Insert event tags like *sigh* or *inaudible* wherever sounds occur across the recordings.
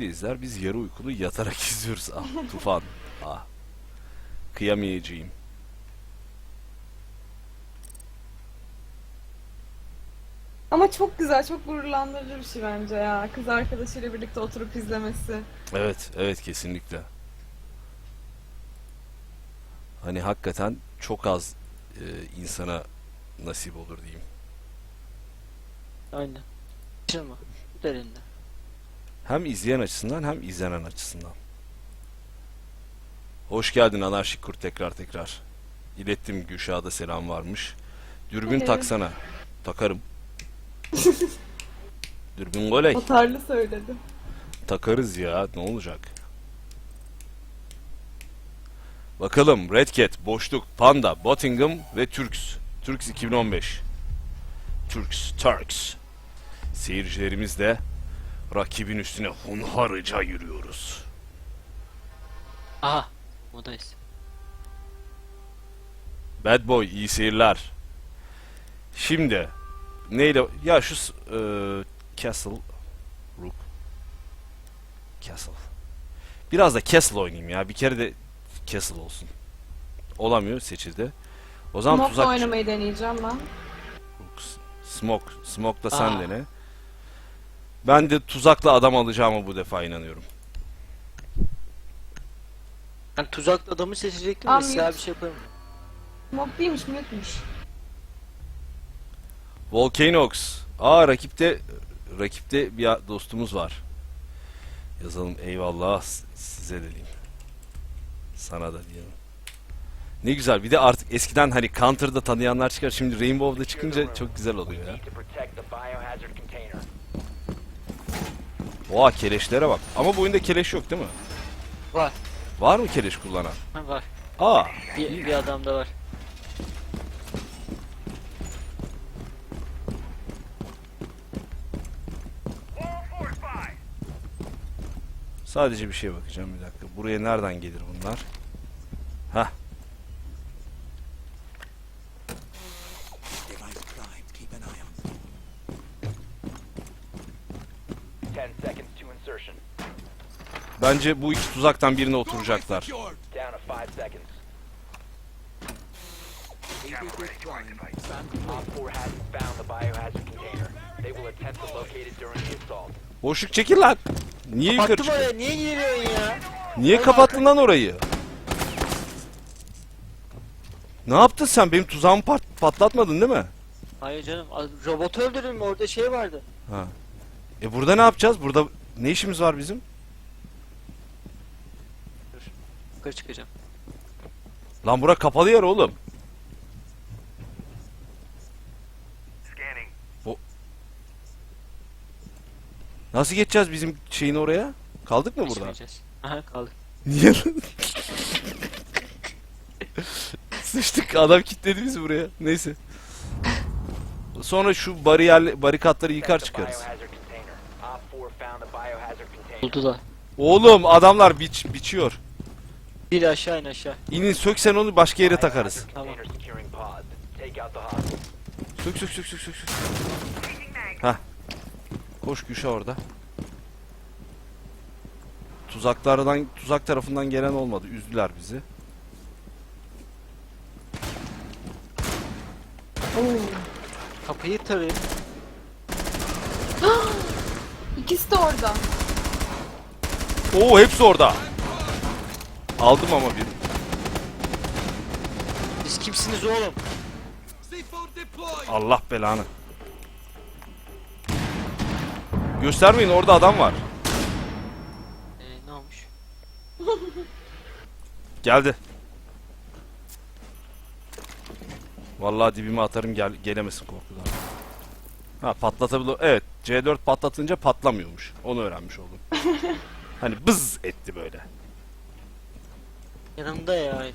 izler. Biz yarı uykulu yatarak *laughs* izliyoruz. Ah Tufan. Ah. Kıyamayacağım. Ama çok güzel, çok gururlandırıcı bir şey bence ya. Kız arkadaşıyla birlikte oturup izlemesi. Evet, evet kesinlikle. Hani hakikaten çok az e, insana nasip olur diyeyim. Aynen. Kaçırma. Derinde. Hem izleyen açısından hem izlenen açısından. Hoş geldin anarşik kurt tekrar tekrar. İlettim Gülşah'da selam varmış. Dürbün Evet. taksana. Takarım. *laughs* Dürbün goley. Atarlı söyledi. Takarız ya ne olacak? Bakalım Red Cat, Boşluk, Panda, Bottingham ve Turks. Turks 2015. Turks, Turks. Seyircilerimiz de rakibin üstüne hunharca yürüyoruz. Aha. Modayız. Bad Boy iyi seyirler. Şimdi neyle ya şu e, Castle Rook Castle. Biraz da Castle oynayayım ya. Bir kere de Castle olsun. Olamıyor seçildi. O zaman Mob'la tuzak oynamayı deneyeceğim ben. Smoke. Smoke da sen Aa. dene. Ben de tuzakla adam alacağıma bu defa inanıyorum. Ben tuzaklı adamı seçecektim de siyah mute. bir şey yaparım. Mob değilmiş, mute'muş. Volcanox. Aa rakipte rakipte bir dostumuz var. Yazalım eyvallah s- size de diyeyim. Sana da diyelim. Ne güzel. Bir de artık eskiden hani Counter'da tanıyanlar çıkar. Şimdi Rainbow'da çıkınca çok güzel oluyor ya. Need to protect the biohazard container. Oha keleşlere bak. Ama bu oyunda keleş yok değil mi? Var. Var mı keleş kullanan? Ha, var. Aa. Bir, bir adamda var. Sadece bir şeye bakacağım bir dakika. Buraya nereden gelir bunlar? Hah. Ten seconds to insertion. Bence bu iki tuzaktan birine oturacaklar. Down to five seconds. Op 4 hasn't found the biohazard container. They will attempt to locate it during the assault. Boşluk çekil lan. Niye yukarı çıkıyorsun? oraya niye giriyorsun ya? Niye kapattın lan orayı? Ne yaptın sen? Benim tuzağımı pat- patlatmadın değil mi? Hayır canım az- robotu öldürdüm orada şey vardı. Ha. E burada ne yapacağız? Burada ne işimiz var bizim? Yukarı çıkacağım. Lan bura kapalı yer oğlum. O... Nasıl geçeceğiz bizim şeyin oraya? Kaldık mı burada? Aha kaldık. Niye? Sıçtık adam kilitledi bizi buraya. Neyse. Sonra şu bariyer barikatları yıkar çıkarız. biohazard container. Op 4 found the biohazard container. Buldular. Oğlum adamlar biç biçiyor. Bir aşağı in aşağı. İnin sök sen onu başka yere takarız. Tamam. Sök sök sök sök sök. sök. Hah. Koş Güşe orada. Tuzaklardan tuzak tarafından gelen olmadı. Üzdüler bizi. Oo. Kapıyı tarayın. *gasps* İkisi de orada. Oo hepsi orada. Aldım ama bir. Siz kimsiniz oğlum? Allah belanı. Göstermeyin orada adam var. Ee, ne olmuş? *laughs* Geldi. Vallahi dibime atarım gel gelemesin korkudan. Ha patlatabilir. Evet C4 patlatınca patlamıyormuş. Onu öğrenmiş oldum. *laughs* hani bız etti böyle. Yanımda ya.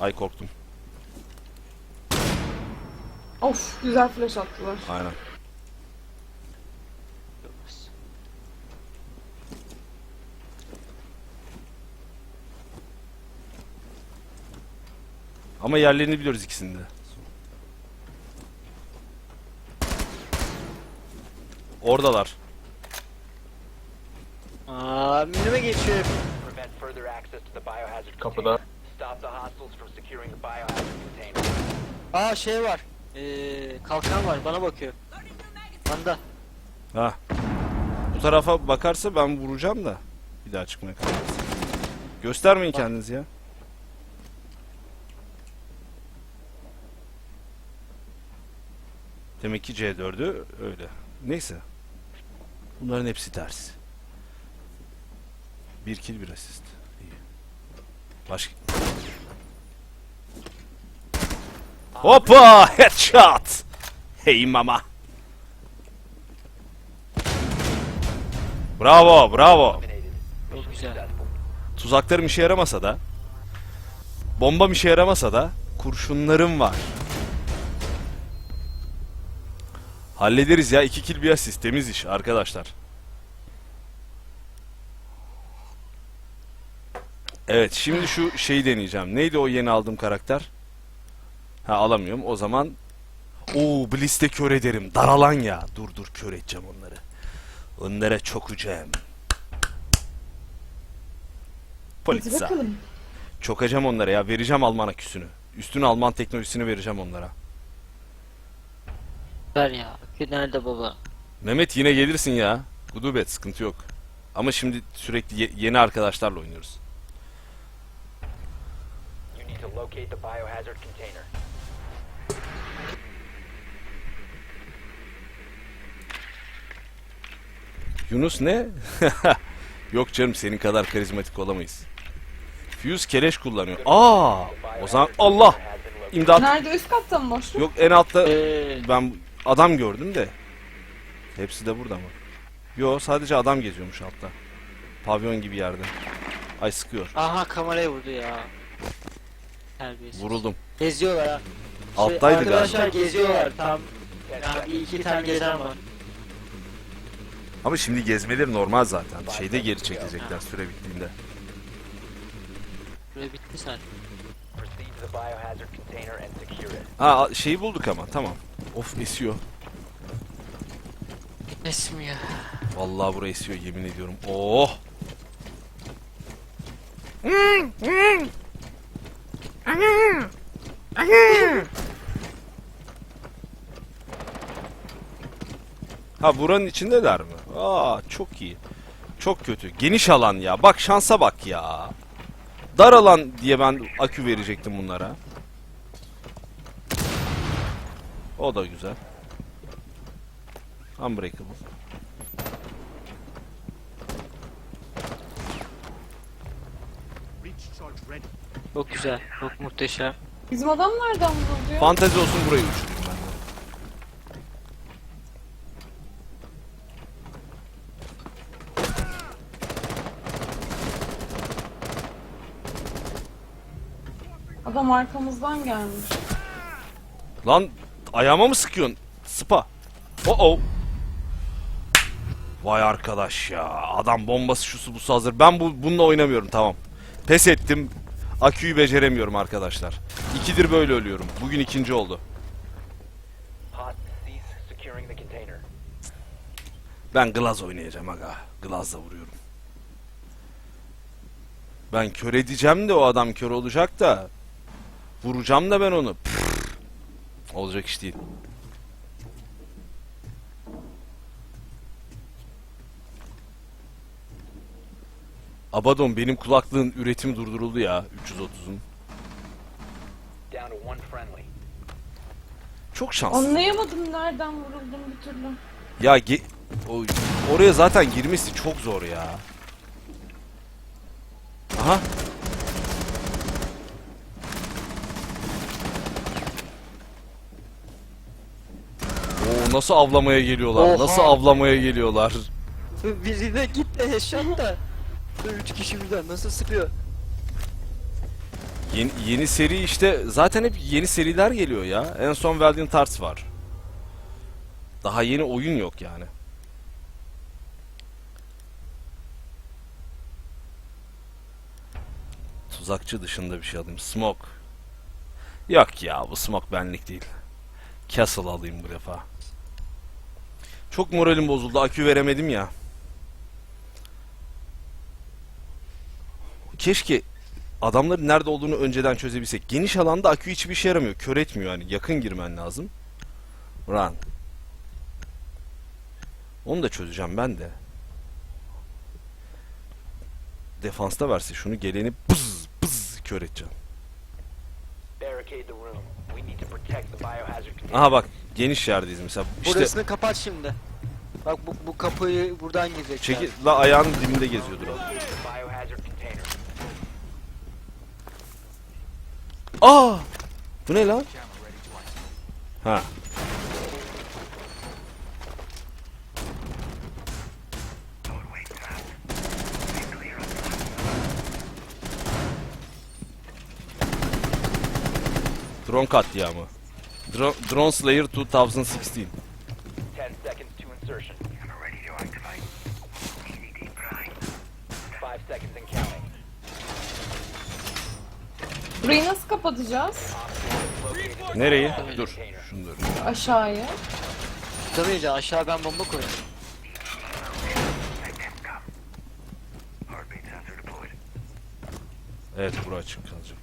Ay korktum. Of, güzel flash attılar. Aynen. Ama yerlerini biliyoruz ikisinde. Oradalar. Aa, önüme geçiyor. Prevent further access to the biohazard Kapıda. container. Stop the hostiles from securing the biohazard container. Aa şey var. Ee, kalkan var bana bakıyor. Banda. Ha. Bu tarafa bakarsa ben vuracağım da. Bir daha çıkmaya kalmaz. Göstermeyin kendinizi ya. Demek ki C4'ü öyle. Neyse. Bunların hepsi ters. Bir kill bir asist. İyi. Başka... Hoppa! *laughs* Headshot! Hey mama! Bravo, bravo. Mission güzel. Tuzaklarım işe yaramasa da, bombam işe yaramasa da kurşunlarım var. Hallederiz ya. iki kill bir asist. Temiz iş arkadaşlar. Evet şimdi şu şeyi deneyeceğim. Neydi o yeni aldığım karakter? Ha alamıyorum. O zaman Oo Bliss'te kör ederim. Daralan ya. Dur dur kör edeceğim onları. Onlara Politsa. bakalım. Çokacağım onlara ya. Vereceğim Alman aküsünü. Üstüne Alman teknolojisini vereceğim onlara. Ver ya. Nerede baba? Mehmet yine gelirsin ya. Gudubet sıkıntı yok. Ama şimdi sürekli ye- yeni arkadaşlarla oynuyoruz. To locate the biohazard container. Yunus ne? *laughs* yok canım senin kadar karizmatik olamayız. Fuse keleş kullanıyor. Aa! O zaman Allah! İmdat! Nerede üst katta mı boşluk? Yok en altta Ee, ben adam gördüm de. Hepsi de burada mı? Yo sadece adam geziyormuş altta. Pavyon gibi yerde. Ay sıkıyor. aha kameraya vurdu ya. Terbiyesiz. Vuruldum. Geziyorlar ha. Alttaydı Arkadaşlar galiba. geziyorlar tam. Ten Ya bir seconds. iki tane gezen var. Ama şimdi gezmeleri normal zaten. Şeyde geri çekilecekler süre bittiğinde. Böyle bitti sen. Proceed to the biohazard container and secure it. Ha şeyi bulduk ama tamam. Of esiyor. Esmiyor. Vallahi burası esiyor yemin ediyorum. Oh! Ha buranın içindeler mi? Aa çok iyi. Çok kötü. Geniş alan ya. Bak şansa bak ya. Dar alan diye ben akü verecektim bunlara. O da güzel. Unbreakable. Çok güzel. Çok muhteşem. Bizim adam nereden ya? Fantezi olsun burayı ben de. Adam arkamızdan gelmiş. Lan ayağıma mı sıkıyorsun? Sıpa. Oh oh. Vay arkadaş ya. Adam bombası şusu busu hazır. Ben bu bununla oynamıyorum tamam. Pes ettim. Aküyü beceremiyorum arkadaşlar. İkidir böyle ölüyorum. Bugün ikinci oldu. Ben Glaz oynayacağım aga. Glaz'la vuruyorum. Ben kör edeceğim de o adam kör olacak da. Vuracağım da ben onu. Pff. Olacak iş değil. Abaddon benim kulaklığın üretimi durduruldu ya 330'un. Down to one friendly. Çok şanslı. Anlayamadım nereden vuruldum bir türlü. Ya ge- o, oraya zaten girmesi çok zor ya. Aha. Oo nasıl avlamaya geliyorlar? Oha. Nasıl avlamaya geliyorlar? Birine gitti headshot da. Üç kişi birden nasıl sıkıyor? Yeni, yeni seri işte zaten hep yeni seriler geliyor ya. En son Valiant Hearts var. Daha yeni oyun yok yani. Tuzakçı dışında bir şey alayım. Smoke. Yok ya bu smoke benlik değil. Castle alayım bu defa. Çok moralim bozuldu. Akü veremedim ya. Keşke adamların nerede olduğunu önceden çözebilsek. Geniş alanda akü hiçbir işe yaramıyor. Kör etmiyor yani. Yakın girmen lazım. Run. Onu da çözeceğim ben de. Defansta verse şunu geleni bız bız kör edeceğim. Aha bak geniş yerdeyiz mesela. İşte Burasını kapat şimdi. Bak bu, bu kapıyı buradan girecek. çeki la ayağının dibinde geziyordur o. The biohazard container. Aa! Bu ne lan? Ha. Drone katliamı. Dro Drone Slayer 2016. 10 seconds to insertion. 5 seconds and counting. Burayı nasıl kapatacağız? Nereyi? Dur. Şunu dur. Aşağıya. Tutamayacağım aşağı ben bomba koyayım. Evet bura açık kalacak.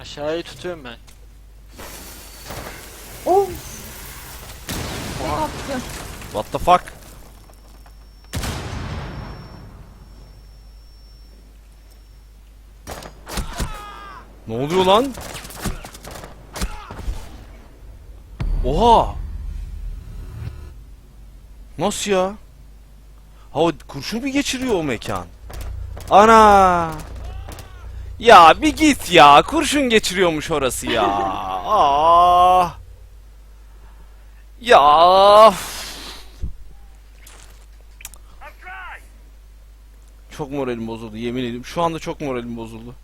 Aşağıyı tutuyorum ben. Of. Ne yaptı? What the fuck? Ne oluyor lan? Oha! Nasıl ya? Ha kurşun mu geçiriyor o mekan? Ana! Ya bir git ya. Kurşun geçiriyormuş orası ya. Aa! *laughs* Ya! Çok moralim bozuldu yemin ediyorum. Şu anda çok moralim bozuldu.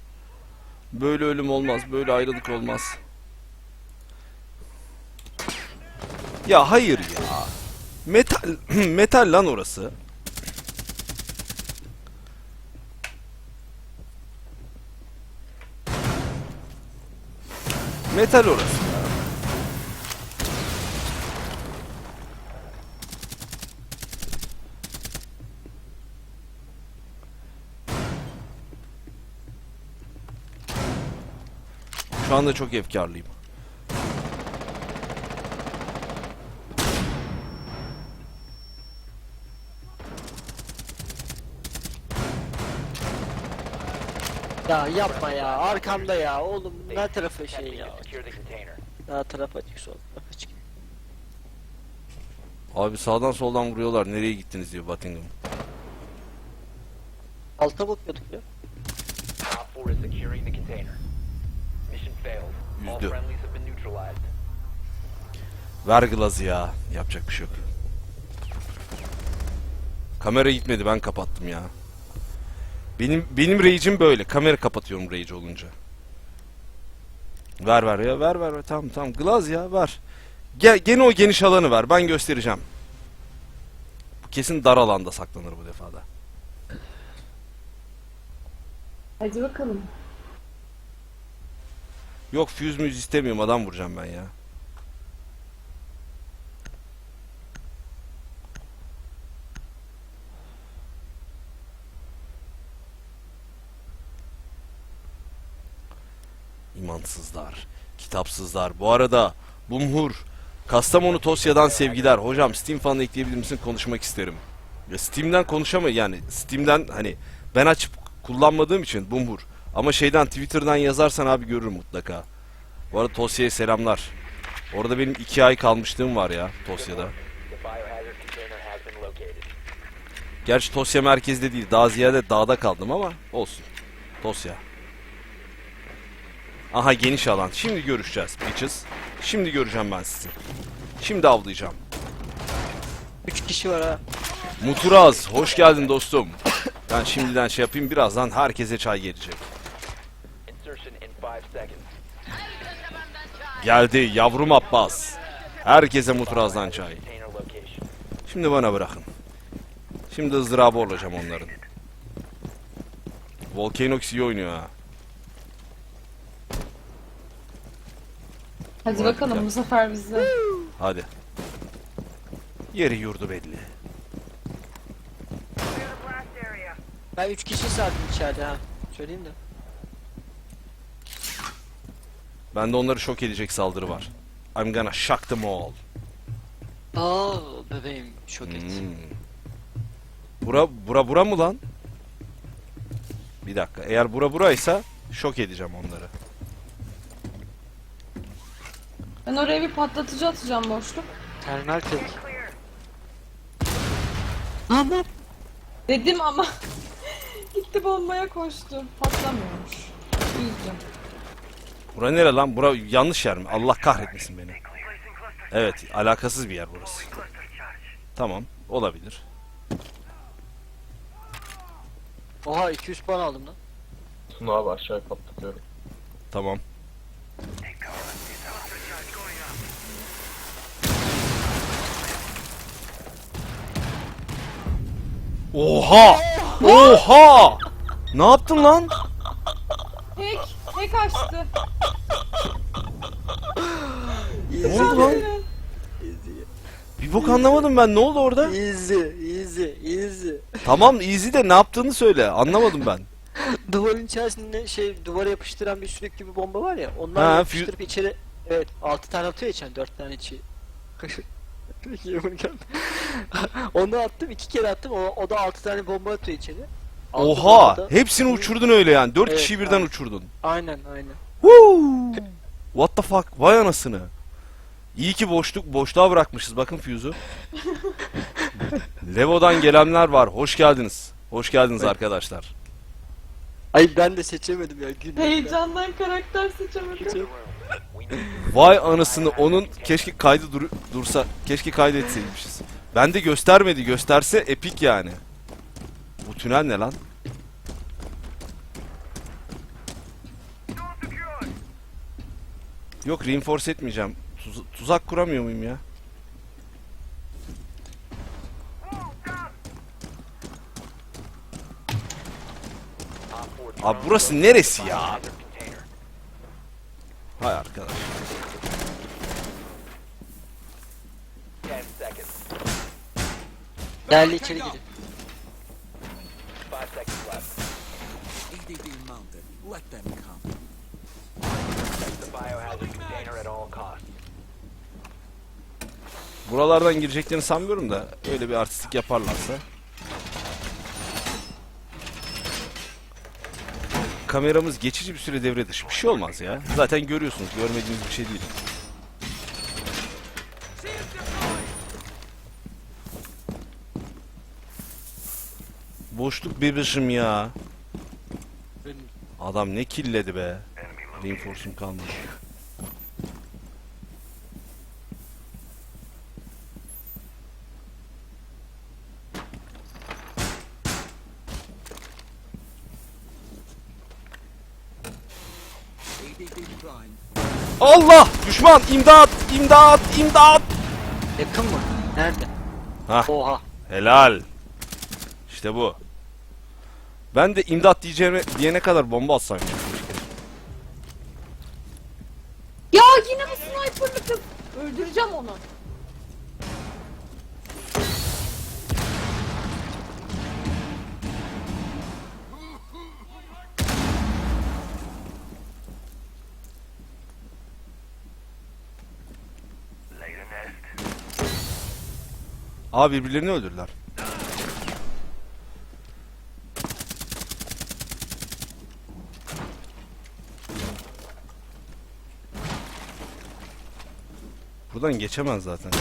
Böyle ölüm olmaz, böyle ayrılık olmaz. Ya hayır ya. Metal *clears throat* metal lan orası. Metal orası. ya. Şu anda çok efkarlıyım. Ya yapma ya arkamda ya oğlum ne tarafı şey ya. to secure the container. Sağ taraf açık sol. Abi sağdan soldan vuruyorlar. Nereye gittiniz diyor Buckingham. Alta bakıyorduk ya. Op 4 is securing the container. Yüzdü. friendlies have been neutralized. Ver glazı ya. Yapacak bir şey yok. Kamera gitmedi ben kapattım ya. Benim benim rage'im böyle. Kamera kapatıyorum rage olunca. Ver ver ya ver ver. ver. Tamam tamam. Glaz ya ver. Gel, gene o geniş alanı ver. Ben göstereceğim. Bu kesin dar alanda saklanır bu defada. Hadi bakalım. Yok fuse müz istemiyorum. Adam vuracağım ben ya. İmansızlar, kitapsızlar. Bu arada Bumhur, Kastamonu Tosya'dan sevgiler. Hocam Steam falan ekleyebilir misin? Konuşmak isterim. Ya Steam'den konuşamayız yani. Steam'den hani ben açıp kullanmadığım için Bumhur. Ama şeyden Twitter'dan yazarsan abi görürüm mutlaka. Bu arada Tosya'ya selamlar. Orada benim iki ay kalmışlığım var ya Tosya'da. Gerçi Tosya merkezde değil. Daha ziyade dağda kaldım ama olsun. Tosya. Aha geniş alan. Şimdi görüşeceğiz bitches. Şimdi göreceğim ben sizi. Şimdi avlayacağım. 3 kişi var ha. Muturaz hoş geldin dostum. Ben şimdiden şey yapayım birazdan herkese çay gelecek. Geldi yavrum Abbas. Herkese Muturaz'dan çay. Şimdi bana bırakın. Şimdi ızdırabı olacağım onların. Volcanox iyi oynuyor ha. Hadi Murat bakalım ya. bu sefer bizde. Hadi. Yeri yurdu belli. Ben 3 kişi sardım içeride ha. Söyleyeyim de. Bende onları şok edecek saldırı var. I'm gonna shock them all. Aa bebeğim şok etti. Hmm. Bura bura bura mı lan? Bir dakika. Eğer bura buraysa şok edeceğim onları. Ben oraya bir patlatıcı atacağım boşluk. Terminal tek. Aman. Dedim ama *laughs* gitti bombaya koştu. Patlamıyormuş. Üzüldüm. Bura nere lan? Bura yanlış yer mi? Allah kahretmesin beni. Evet, alakasız bir yer burası. Tamam, olabilir. Oha 200 puan aldım lan. Tuna abi aşağıya patlatıyorum. Tamam. Oha! Oha! Ne yaptın lan? Hack, hack açtı. Ne oldu lan? Bir bok anlamadım ben. Ne oldu orada? Easy, easy, easy. Tamam easy de ne yaptığını söyle. Anlamadım ben. *laughs* Duvarın içerisinde şey duvara yapıştıran bir sürük gibi bomba var ya. Onlar Ha, yapıştırıp içeri evet 6 tane atıyor içen 4 tane içi. *laughs* Yemin geldi. *laughs* Onu attım iki kere attım o, o da 6 tane bomba atıyor içeri. Altı Oha! da- Hepsini uçurdun öyle yani. Dört Evet, kişiyi birden aynen. uçurdun. Aynen aynen. Woo! What the fuck? Vay anasını. İyi ki boşluk boşluğa bırakmışız. Bakın fuse'u. Levo'dan gelenler var. Hoş geldiniz. Hoş geldiniz Evet. arkadaşlar. Ay ben de seçemedim ya gülüyorum. Heyecandan karakter seçemedim. Vay anasını onun keşke kaydı dur- dursa keşke kaydetseymişiz. Ben de göstermedi gösterse epik yani. Bu tünel ne lan? Yok reinforce etmeyeceğim. Tuz- tuzak kuramıyor muyum ya? Abi burası neresi ya? Hay arkadaş. 10 seconds. Değerli içeri girin. Buralardan gireceklerini sanmıyorum da öyle bir artistik yaparlarsa. Kameramız geçici bir süre devre dışı. Bir şey olmaz ya. Zaten görüyorsunuz. Görmediğiniz bir şey değil. Boşluk bebişim ya. Adam ne killedi be. Reinforce'um kalmadı. Düşman! İmdat! İmdat! İmdat! Yakın mı? Nerede? Hah. Oha. Helal. İşte bu. Ben de imdat diyeceğime diyene kadar bomba atsam. ya. Ya yine bu sniperlı kız. Öldüreceğim onu. Aa birbirlerini öldürdüler. Buradan geçemez zaten.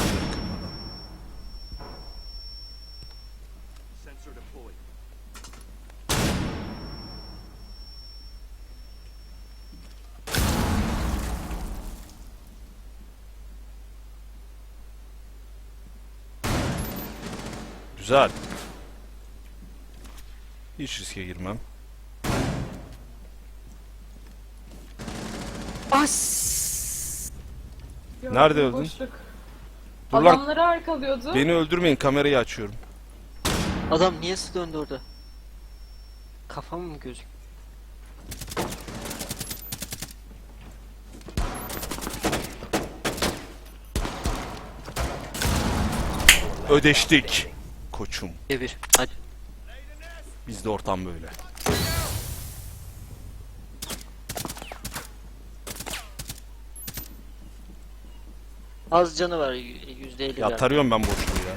Güzel. Hiç riske girmem. As. Nerede öldün? Boşluk. Dur. Adamları arkalıyordu. Beni öldürmeyin kamerayı açıyorum. Adam niye sı döndü orada? Kafam mı gözük? Ödeştik. Koçum. Bir. Hadi. Bizde ortam böyle. Az canı var. Yüzde elli. Ya tarıyorum ben boşluğu ya.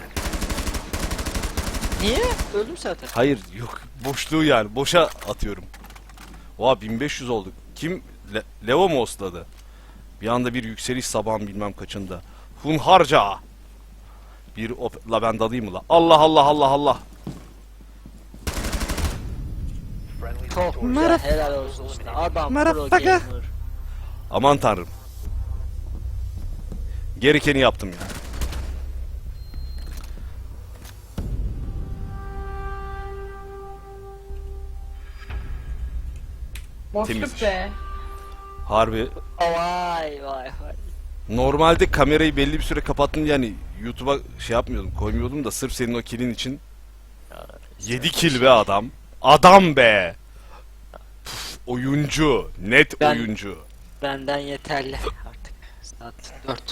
Niye? Öldüm zaten. Hayır yok boşluğu yani boşa atıyorum. Oha 1500 olduk. Kim? Le Leo mu osladı? Bir anda bir yükseliş sabahın bilmem kaçında. Hunharca. Bir op la ben dalayım mı la? Allah Allah Allah Allah. Çok güzel. Helal olsun işte. Adam pro Motherfucker. gamer. Aman tanrım. Gerekeni yaptım ya. Boşluk Temiz be. Harbi. Vay vay vay. Normalde kamerayı belli bir süre kapattım yani YouTube'a şey yapmıyordum koymuyordum da sırf senin o killin için 7 kill be adam. Adam be. Puf, oyuncu. Net Ben- oyuncu. Benden yeterli artık. Saat 4 oldu.